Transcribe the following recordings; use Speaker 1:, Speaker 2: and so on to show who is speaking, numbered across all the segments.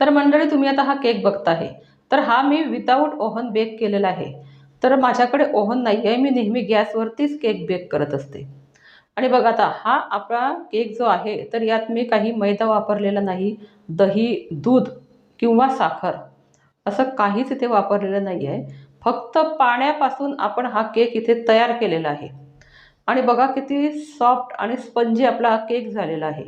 Speaker 1: तर मंडळी तुम्ही आता हा केक बघता आहे. तर हा मी विदाऊट ओव्हन बेक केलेला आहे. तर माझ्याकडे ओव्हन नाही आहे मी नेहमी गॅसवरतीच केक बेक करत असते. आणि बघा आता हा आपला केक जो आहे तर यात मी काही मैदा वापरलेला नाही दही दूध किंवा साखर असं काहीच इथे वापरलेलं नाही आहे फक्त पाण्यापासून आपण हा केक इथे तयार केलेला आहे. आणि बघा किती सॉफ्ट आणि स्पंजी आपला हा केक झालेला आहे.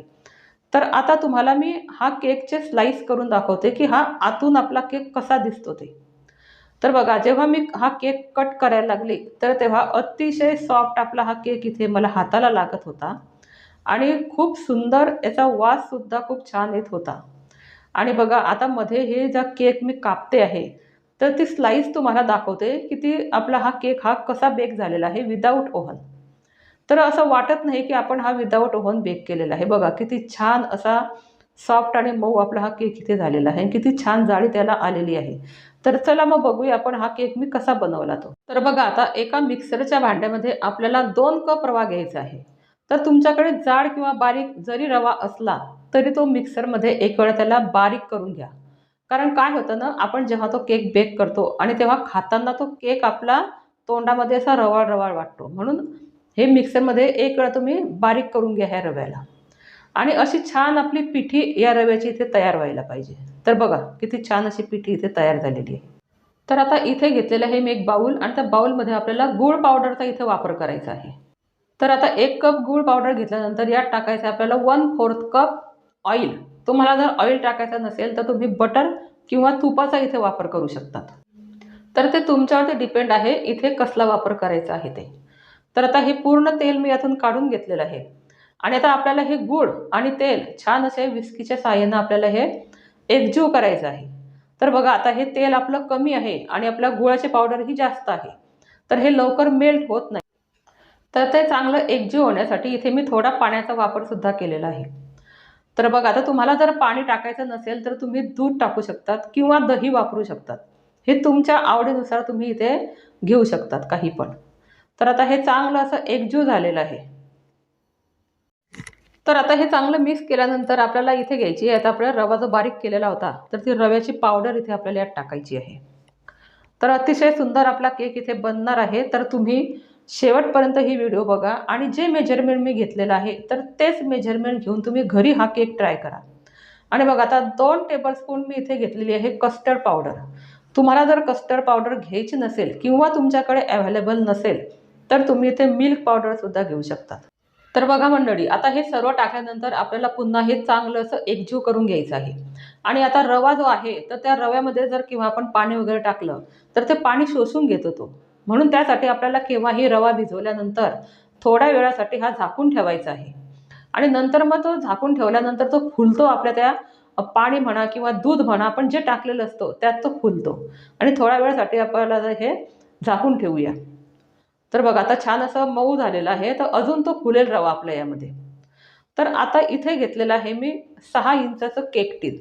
Speaker 1: तर आता तुम्हाला मी हा केकचे स्लाईस करून दाखवते की हा आतून आपला केक कसा दिसतो ते. तर बघा जेव्हा मी हा केक कट करायला लागली तर तेव्हा अतिशय सॉफ्ट आपला हा केक इथे मला हाताला लागत होता आणि खूप सुंदर याचा वाससुद्धा खूप छान येत होता. आणि बघा आता मध्ये हे ज्या केक मी कापते आहे तर ती स्लाईस तुम्हाला दाखवते की ती आपला हा केक हा कसा बेक झालेला आहे विदाऊट ओव्हन तर असं वाटत नाही की आपण हा विदाऊट ओव्हन बेक केलेला आहे. बघा किती छान असा सॉफ्ट आणि मऊ आपला हा केक इथे झालेला आहे. किती छान जाळी त्याला आलेली आहे. तर चला मग बघूया आपण हा केक मी कसा बनवला तो. तर बघा आता एका मिक्सरच्या भांड्यामध्ये आपल्याला दोन कप रवा घ्यायचा आहे. तर तुमच्याकडे जाड किंवा बारीक जरी रवा असला तरी तो मिक्सरमध्ये एक वेळा त्याला बारीक करून घ्या. कारण काय होतं ना आपण जेव्हा तो केक बेक करतो आणि तेव्हा खाताना तो केक आपला तोंडामध्ये असा रवाळ रवाळ वाटतो. म्हणून हे मिक्सरमध्ये एक वेळा तुम्ही बारीक करून घ्या ह्या रव्याला. आणि अशी छान आपली पिठी या रव्याची इथे तयार व्हायला पाहिजे. तर बघा किती छान अशी पिठी इथे तयार झालेली आहे. तर आता इथे घेतलेलं आहे मी एक बाऊल आणि त्या बाऊलमध्ये आपल्याला गूळ पावडरचा इथे वापर करायचा आहे. तर आता एक कप गूळ पावडर घेतल्यानंतर यात टाकायचं आहे आपल्याला वन फोर्थ कप ऑइल. तुम्हाला जर ऑइल टाकायचं नसेल तर तुम्ही बटर किंवा तुपाचा इथे वापर करू शकतात. तर ते तुमच्यावरती डिपेंड आहे इथे कसला वापर करायचा आहे ते. तर आता हे पूर्ण तेल मी यातून काढून घेतलेलं आहे. आणि आता आपल्याला हे गूळ आणि तेल छान असे विस्कीच्या साहाय्यानं आपल्याला हे एकजीव करायचं आहे. तर बघा आता हे तेल आपलं कमी आहे आणि आपल्या गुळाची पावडरही जास्त आहे. तर हे लवकर मेल्ट होत नाही. तर ते चांगलं एकजीव होण्यासाठी इथे मी थोडा पाण्याचा वापरसुद्धा केलेला आहे. तर बघा आता तुम्हाला जर पाणी टाकायचं नसेल तर तुम्ही दूध टाकू शकतात किंवा दही वापरू शकतात. हे तुमच्या आवडीनुसार तुम्ही इथे घेऊ शकतात काही पण. तर आता हे चांगलं असं एकजीव झालेलं आहे. तर आता हे चांगलं मिक्स केल्यानंतर आपल्याला इथे घ्यायची आहे. आता आपल्याला रवा जो बारीक केलेला होता तर ती रव्याची पावडर इथे आपल्याला यात टाकायची आहे. तर अतिशय सुंदर आपला केक इथे बनणार आहे. तर तुम्ही शेवटपर्यंत ही व्हिडिओ बघा आणि जे मेजरमेंट मी घेतलेलं आहे तर तेच मेजरमेंट घेऊन तुम्ही घरी हा केक ट्राय करा. आणि बघा आता दोन टेबलस्पून मी इथे घेतलेली आहे कस्टर्ड पावडर तुम्हाला जर कस्टर्ड पावडर घ्यायची नसेल किंवा तुमच्याकडे अवेलेबल नसेल तर तुम्ही इथे मिल्क पावडरसुद्धा घेऊ शकतात. तर बघा मंडळी आता हे सर्व टाकल्यानंतर आपल्याला पुन्हा हे चांगलं असं एकजीव करून घ्यायचं आहे. आणि आता रवा जो आहे तर त्या रव्यामध्ये जर किंवा आपण पाणी वगैरे टाकलं तर ते पाणी शोषून घेतो तो म्हणून त्यासाठी आपल्याला केव्हाही रवा भिजवल्यानंतर थोड्या वेळासाठी हा झाकून ठेवायचा आहे. आणि नंतर मग तो झाकून ठेवल्यानंतर तो फुलतो आपल्या त्या पाणी म्हणा किंवा दूध म्हणा आपण जे टाकलेलं असतो त्यात तो फुलतो. आणि थोड्या वेळासाठी आपल्याला हे झाकून ठेवूया. तर बघा आता छान असं मऊ झालेलं आहे. तर अजून तो फुलेल रवा आपल्या यामध्ये. तर आता इथे घेतलेलं आहे मी सहा इंचाचं केक टीन.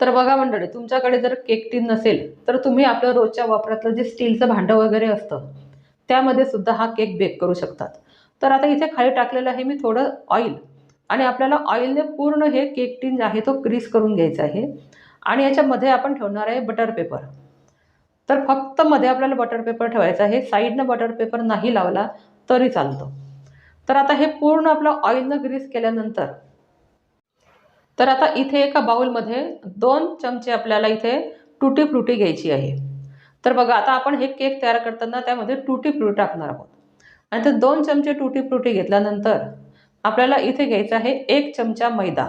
Speaker 1: तर बघा मंडळी तुमच्याकडे जर केक टीन नसेल तर तुम्ही आपल्या रोजच्या वापरातलं जे स्टीलचं भांडं वगैरे असतं त्यामध्ये सुद्धा हा केक बेक करू शकतात. तर आता इथे खाली टाकलेलं आहे मी थोडं ऑइल. आणि आपल्याला ऑइलने पूर्ण हे केक टीन जे आहे तो क्रीस करून घ्यायचा आहे. आणि याच्यामध्ये आपण ठेवणार आहे बटर पेपर. तर फक्त मध्ये आपल्याला बटर पेपर ठेवायचा आहे. साईडनं बटर पेपर नाही लावला तरी चालतो. तर आता हे पूर्ण आपलं ऑइलनं ग्रीस केल्यानंतर तर आता इथे एका बाउलमध्ये दोन चमचे आपल्याला इथे टुटी फ्रुटी घ्यायची आहे. तर बघा आता आपण हे केक तयार करताना त्यामध्ये टुटी फ्रुटी टाकणार आहोत. आणि ते दोन चमचे टुटी फ्रुटी घेतल्यानंतर आपल्याला इथे घ्यायचं आहे एक चमचा मैदा.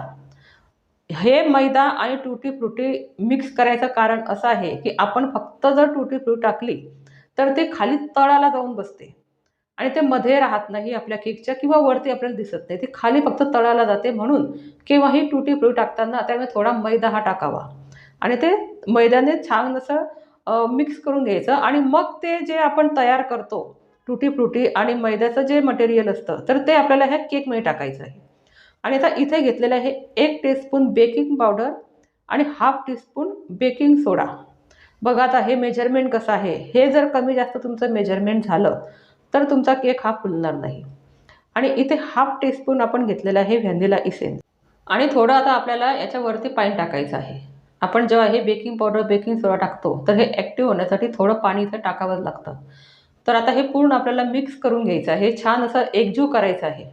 Speaker 1: हे मैदा आणि टुटी फ्रुटी मिक्स करायचं कारण असं आहे की आपण फक्त जर टुटी फ्रुटी टाकली तर ते खाली तळाला जाऊन बसते. आणि ते मध्ये राहत नाही आपल्या केकच्या किंवा वरती आपल्याला दिसत नाही. ते खाली फक्त तळाला जाते म्हणून केव्हाही टुटी फ्रुटी टाकताना त्यामुळे थोडा मैदा हा टाकावा. आणि ते मैद्याने छान असं मिक्स करून घ्यायचं आणि मग ते जे आपण तयार करतो टुटी फ्रुटी आणि मैद्याचं जे मटेरियल असतं तर ते आपल्याला ह्या केकमध्ये टाकायचं आहे. आणि आता इथे घेतलेलं आहे एक टीस्पून बेकिंग पावडर आणि हाफ टीस्पून बेकिंग सोडा बघा आता हे मेजरमेंट कसं आहे. हे जर कमी जास्त तुमचं मेजरमेंट झालं तर तुमचा केक हा फुलणार नाही. आणि इथे हाफ टीस्पून आपण घेतलेलं आहे व्हॅनिला इसेन्स आणि थोडं आता आपल्याला याच्यावरती पाणी टाकायचं आहे. आपण जेव्हा हे बेकिंग पावडर बेकिंग सोडा टाकतो तर हे ॲक्टिव्ह होण्यासाठी थोडं पाणी इथं टाकावंच लागतं. तर आता हे पूर्ण आपल्याला मिक्स करून घ्यायचं आहे. छान असं एकजीव करायचं आहे.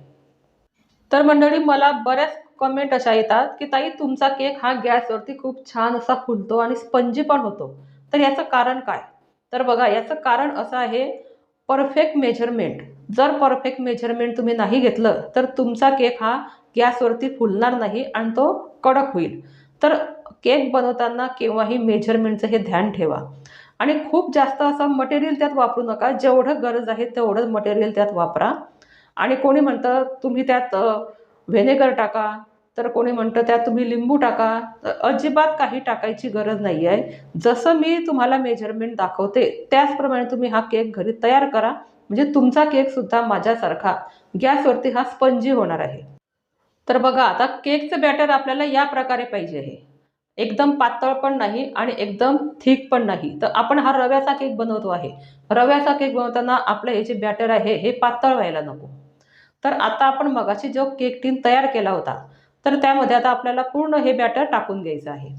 Speaker 1: तर मंडळी मला बऱ्याच कमेंट अशा येतात की ताई तुमचा केक हा गॅसवरती खूप छान असा फुलतो आणि स्पंजी पण होतो. तर याचं कारण काय? तर बघा याचं कारण असं आहे परफेक्ट मेजरमेंट जर परफेक्ट मेजरमेंट तुम्ही नाही घेतलं तर तुमचा केक हा गॅसवरती फुलणार नाही आणि तो कडक होईल. तर केक बनवताना केव्हाही मेजरमेंटचं हे ध्यान ठेवा. आणि खूप जास्त असं मटेरियल त्यात वापरू नका. जेवढं गरज आहे तेवढं मटेरियल त्यात वापरा. आणि कोणी म्हणतं तुम्ही त्यात व्हेनेगर टाका. तर कोणी म्हणतं त्यात तुम्ही लिंबू टाका. तर अजिबात काही टाकायची गरज नाही आहे जसं मी तुम्हाला मेजरमेंट दाखवते त्याचप्रमाणे तुम्ही हा केक घरी तयार करा. म्हणजे तुमचा केकसुद्धा माझ्यासारखा. गॅसवरती हा स्पंजी होणार आहे. तर बघा आता केकचं बॅटर आपल्याला या प्रकारे पाहिजे आहे. एकदम पातळ पण नाही आणि एकदम थिक पण नाही. तर आपण हा रव्याचा केक बनवतो आहे. रव्याचा केक बनवताना आपलं हे जे बॅटर आहे हे पातळ व्हायला नको. तर आता आपण मगाशी जो केक टीन तयार केला होता तर त्यामध्ये आता आपल्याला पूर्ण हे बॅटर टाकून घ्यायचं आहे.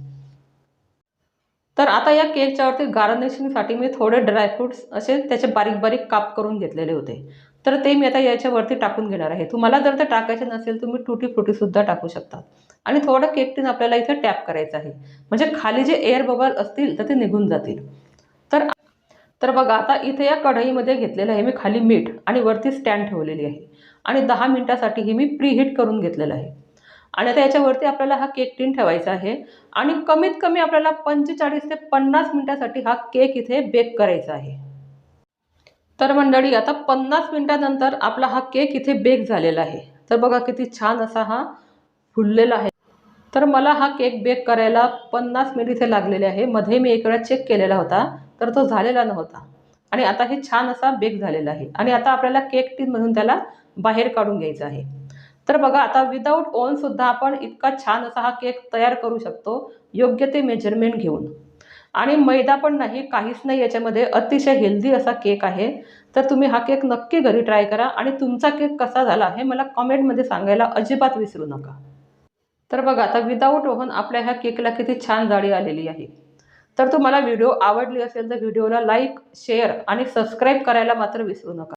Speaker 1: तर आता या केकच्यावरती गार्निशिंगसाठी मी थोडे ड्रायफ्रुट्स असे त्याचे बारीक बारीक काप करून घेतलेले होते. तर ते मी आता याच्यावरती टाकून घेणार आहे. तुम्हाला जर ते टाकायचे नसेल तुम्ही टुटी फ्रुटीसुद्धा टाकू शकता. आणि थोडं केक टीन आपल्याला इथे टॅप करायचं आहे. म्हणजे खाली जे एअर बबल असतील तर ते निघून जातील. तर तर बघा आता इथे या कढईमध्ये घेतलेलं आहे मी खाली मीठ आणि वरती स्टँड ठेवलेली आहे. आणि दहा मिनटासाठी ही मी प्रीहीट करून घेतलेलं आहे. आणि आता याच्यावरती आपल्याला हा केक टीन ठेवायचा आहे. आणि कमीत कमी आपल्याला पंचेचाळीस ते पन्नास मिनटासाठी हा केक इथे बेक करायचा आहे. तर मंडळी आता पन्नास मिनटानंतर आपला हा केक इथे बेक झालेला आहे. तर बघा किती छान असा हा फुललेला आहे. तर मला हा केक बेक करायला पन्नास मिनिट इथे लागलेले आहे. मध्ये मी एक वेळा चेक केलेला होता तर तो झालेला नव्हता. आणि आता हे छान असा बेक झालेला आहे. आणि आता आपल्याला केक टीनमधून त्याला बाहेर काढून घ्यायचं आहे. तर बघा आता विदाऊट ओनसुद्धा आपण इतका छान असा हा केक तयार करू शकतो. योग्य ते मेजरमेंट घेऊन. आणि मैदा पण नाही काहीच नाही याच्यामध्ये. अतिशय हेल्दी असा केक आहे. तर तुम्ही हा केक नक्की घरी ट्राय करा. आणि तुमचा केक कसा झाला हे मला कॉमेंटमध्ये सांगायला अजिबात विसरू नका. तर बघा आता विदाऊट ओव्हन आपल्या ह्या केकला किती छान जाळी आलेली आहे. तर तुम्हाला व्हिडिओ आवडली असेल तर व्हिडिओला लाईक शेअर आणि सबस्क्राईब करायला मात्र विसरू नका.